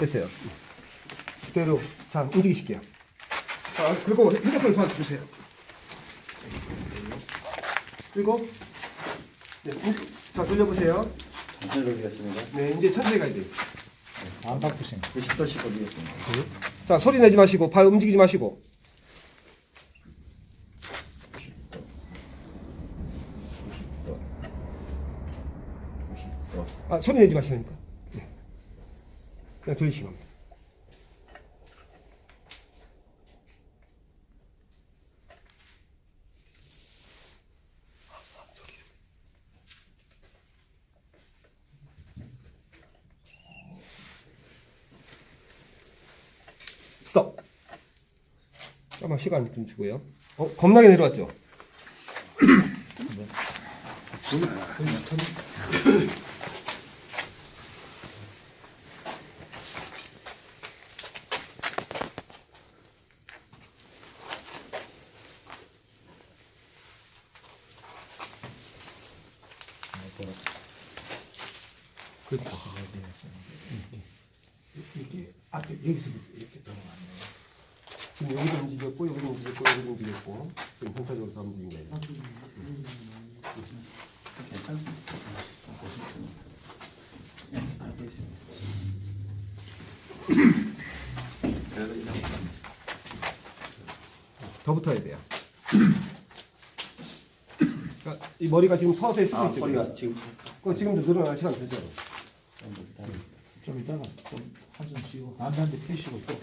됐어요. 그대로 자 움직이실게요. 자 그리고 핸드폰 저한테 주세요. 그리고 네, 움- 자 돌려보세요. 천천히 돌리겠습니다. 네 이제 천천히 가야 돼요. 안 바꾸시네. 90도씩 돌리겠습니다. 자 소리 내지 마시고 발 움직이지 마시고 90도. 90도. 아 소리 내지 마시라니까. 네. 그냥 돌리시면 됩니다. 스톱. 잠깐만 시간 좀 주고요. 어 겁나게 내려왔죠. 그렇죠. 이렇게 앞에 여기서부터 이렇게 돌아가네. 지금 여기도 움직였고 여기도 움직였고 여기도 움직였고 지금 전체적으로 다 움직인 거예요. 괜찮습니다. 보십시오. 네, 알겠습니다. 더 붙어야 돼요. 그러니까 이 머리가 지금 서서히 쓰고 아, 있죠. 소리가 지금 그 지금도 늘어날 시간 되죠. 좀 이따가 좀 한숨 쉬고 안단데 펴시고 또